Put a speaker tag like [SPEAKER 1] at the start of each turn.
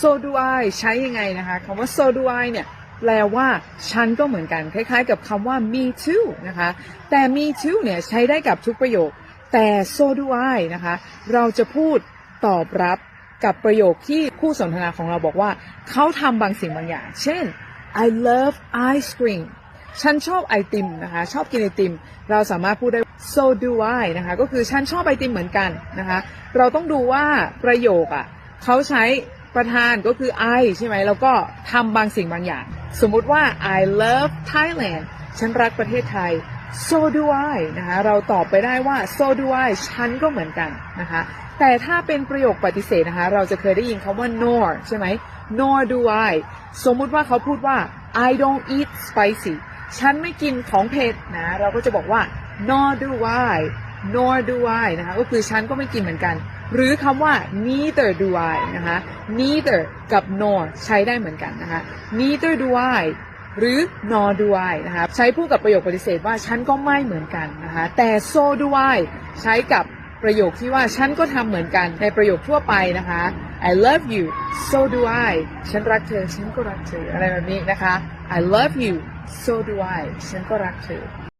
[SPEAKER 1] so do I ใช้ยังไงนะคะคำว่า so do I เนี่ยแปลว่าฉันก็เหมือนกัน คล้ายๆ กับคำว่า me too นะคะ แต่ me too เนี่ยใช้ได้กับทุกประโยค แต่ so do I นะคะ เราจะพูดตอบรับกับประโยคที่คู่สนทนาของเราบอกว่า เขาทำบางสิ่งบางอย่าง เช่น I love ice cream ฉันชอบไอติมนะคะ ชอบกินไอติม เราสามารถพูดได้ so do I นะคะ ก็คือฉันชอบไอติมเหมือนกันนะคะ เราต้องดูว่าประโยคอะเขาใช้ ประธานก็คือ I ใช่ไหมแล้วก็ทำบางสิ่งบางอย่าง สมมุติว่า I love Thailand ฉันรักประเทศไทย so do I นะคะเราตอบไปได้ว่า so do I ฉันก็เหมือนกันนะคะแต่ถ้าเป็นประโยคปฏิเสธนะคะ เราจะเคยได้ยินคำว่า nor ใช่ไหม nor do I สมมุติว่าเขาพูดว่า I don't eat spicy ฉันไม่กินของเผ็ดนะ เราก็จะบอกว่า nor do I nor do I นะคะก็คือฉันก็ไม่กินเหมือนกัน หรือคำว่า neither do I นะคะ neither กับ nor ใช้ได้เหมือนกันนะคะ neither do I หรือ nor do I นะคะใช้พูดกับประโยคปฏิเสธว่าฉันก็ไม่เหมือนกันนะคะแต่ so do I ใช้กับประโยคที่ว่าฉันก็ทำเหมือนกันในประโยคทั่วไปนะคะ I love you so do I ฉันรักเธอ ฉันก็รักเธอ อะไรแบบนี้นะคะ I love you so do I ฉันก็รักเธอ